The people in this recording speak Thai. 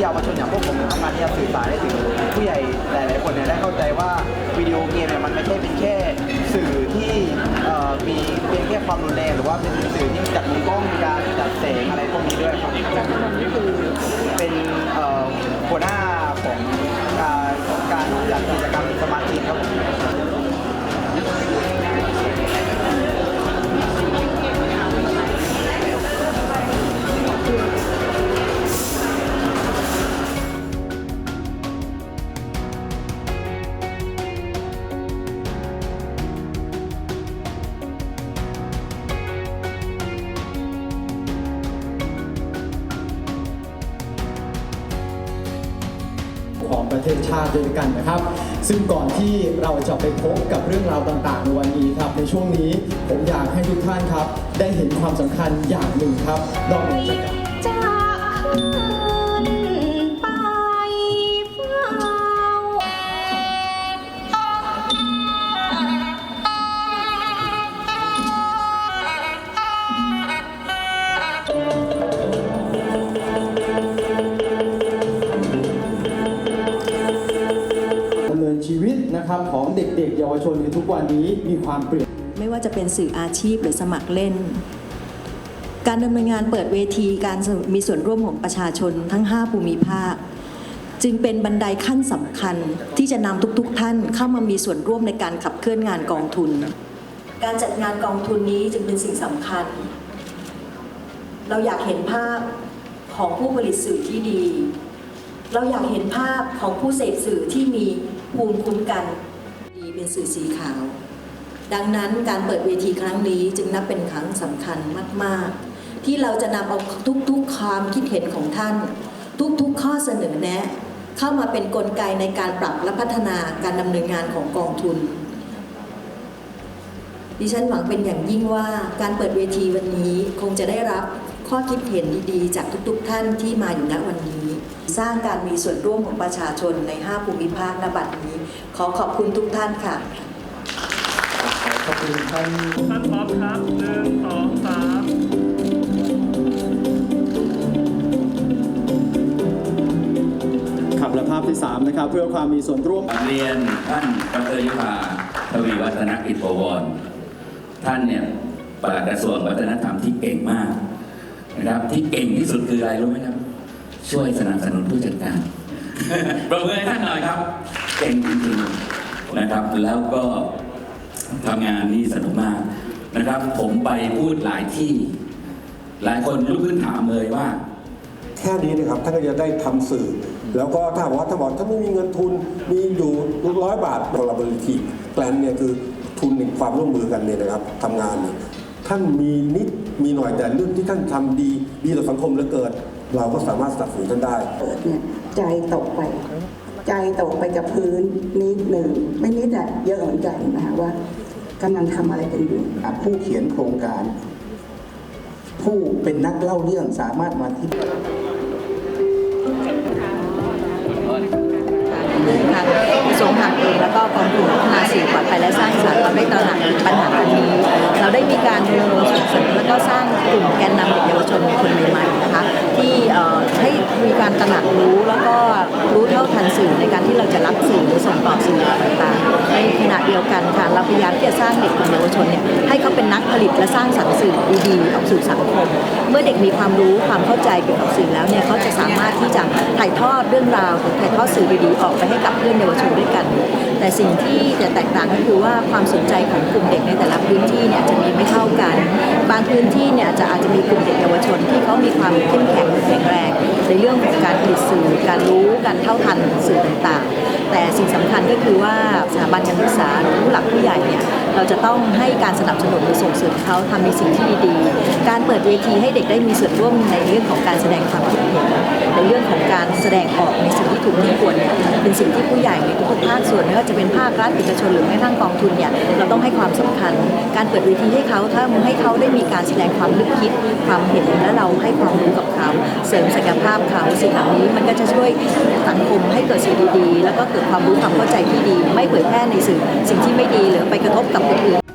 เยาวชนอย่างพวกผมทำงานที่จะสื่อสารให้ถึงผู้ใหญ่หลายๆคนเนี่ยได้เข้าใจว่าวิดีโอเกมเนี่ยมันไม่ใช่เป็นแค่สื่อที่มีเพียงแค่ความรุนแรงหรือว่าเป็นสื่อที่จัดมุมกล้องการจัดแสงอะไรพวกนี้ด้วยครับ ของประเทศชาติด้วยกันนะครับ ซึ่งก่อนที่เราจะไปพบกับเรื่องราวต่างๆในวันนี้ครับ ในช่วงนี้ผมอยากให้ทุกท่านครับ ได้เห็นความสำคัญอย่างหนึ่งครับนอกเหนือจากการจากคืน นะครับของเด็กๆ เยาวชนในทุกวันนี้มีความเปลี่ยนไม่ว่าจะเป็นสื่ออาชีพหรือสมัครเล่น การดำเนินงานเปิดเวทีการมีส่วนร่วมของประชาชนทั้ง 5 ภูมิภาค จึงเป็นบันไดขั้นสำคัญที่จะนำทุกๆ ท่านเข้ามามีส่วนร่วมในการขับเคลื่อนงานกองทุน การจัดงานกองทุนนี้จึงเป็นสิ่งสำคัญ เราอยากเห็นภาพของผู้ผลิตสื่อที่ดี เราอยากเห็นภาพของผู้เสพสื่อที่มีภูมิคุ้มกันดีเป็นสื่อสีขาว ดังนั้นการเปิดเวทีครั้งนี้จึงนับเป็นครั้งสำคัญมาก ๆ ที่เราจะนำเอาทุกๆความคิดเห็นของท่าน ทุกๆข้อเสนอแนะ เข้ามาเป็นนกลไกในการปรับและพัฒนาการดำเนินงานของกองทุน ดิฉันหวังเป็นอย่างยิ่งว่าการเปิดเวทีวันนี้คงจะได้รับ ข้อคิดเห็นดีๆ จากทุกๆท่านที่มาอยู่ณวันนี้ สร้างการมีส่วนร่วมของประชาชนใน 5 ภูมิภาคณบัดนี้ ขอขอบคุณทุกท่านค่ะ ขอบคุณท่านท่านพร้อมครับหนึ่งสองสามขับและภาพที่ 3 นะครับ เพื่อความมีส่วนร่วมกราบเรียนท่านดรยุพาทวีวัฒนกิจโปวร ท่านเนี่ยปลัดกระทรวงวัฒนธรรมที่เก่งมาก นะครับที่เก่งที่สุดคืออะไรรู้ไหมครับ ช่วยสนับสนุนผู้จัดการประเมินให้ท่านหน่อยครับ เก่งจริงๆนะครับ แล้วก็ทำงานนี่สนุกมากนะครับ ผมไปพูดหลายที่ หลายคนลุกขึ้นถามเลยว่า แค่นี้นะครับท่านก็จะได้ทำสื่อ แล้วก็ถ้าบอกว่าถ้าบอกถ้าไม่มีเงินทุนมีอยู่ร้อยบาท collaborative plan เนี่ยคือทุนในความร่วมมือกันเนี่ยนะครับทำงานเนี่ย ท่านมีนิดมีหน่อยแต่เรื่องที่ท่านทำดีดีต่อสังคมเหลือเกินเราก็สามารถสนับสนุนท่านได้เปิดเนี่ยใจตกไป ใจตกไปกับพื้นนิดหนึ่งไม่นิดอะเยอะเหมือนกันนะคะว่ากำลังทำอะไรกันอยู่ผู้เขียนโครงการ ผู้เป็นนักเล่าเรื่องสามารถมาที่ เดียวกันค่ะเราพยายามที่จะสร้างเด็กกลุ่มเยาวชนเนี่ยให้เขาเป็นนักผลิตและสร้างสรรค์สื่อดีๆออกสู่สังคม เมื่อเด็กมีความรู้ความเข้าใจเกี่ยวกับสื่อแล้วเนี่ยเขาจะสามารถที่จะถ่ายทอดเรื่องราวหรือถ่ายทอดสื่อดีๆออกไปให้กับเพื่อนเยาวชนด้วยกัน แต่สิ่งที่จะแตกต่างก็คือว่าความสนใจของกลุ่มเด็กในแต่ละพื้นที่เนี่ยจะมีไม่เท่ากัน บางพื้นที่เนี่ยจะอาจจะมีกลุ่มเด็กเยาวชนที่เขามีความเข้มแข็งแข็งแรงในเรื่องของการผลิตสื่อการรู้การเท่าทันสื่อต่าง สิ่งสำคัญก็คือว่าสถาบันการศึกษาหรือผู้หลักผู้ เราจะต้องให้การสนับสนุนหรือส่งเสริมเขาทำในสิ่งที่ดีๆ การเปิดเวทีให้เด็กได้มีส่วนร่วมในเรื่องของการแสดงความคิดเห็นในเรื่องของการแสดงออกในสิ่งที่ถูกที่ควรเนี่ยเป็นสิ่งที่ผู้ใหญ่ในทุกภาคส่วนไม่ว่าจะเป็นภาครัฐเอกชนหรือแม้กระทั่งกองทุนเนี่ยเราต้องให้ความสำคัญ การเปิดเวทีให้เขาถ้าให้เขาได้มีการแสดงความนึกคิดความเห็นและเราให้ความรู้กับเขา เสริมศักยภาพเขาสิ่งเหล่านี้มันก็จะช่วยสังคมให้เกิดสิ่งดีๆ แล้วก็เกิดความรู้ความเข้าใจที่ดี ไม่เผยแพร่ในสื่อสิ่งที่ไม่ดีหรือไปกระทบกับ Yeah.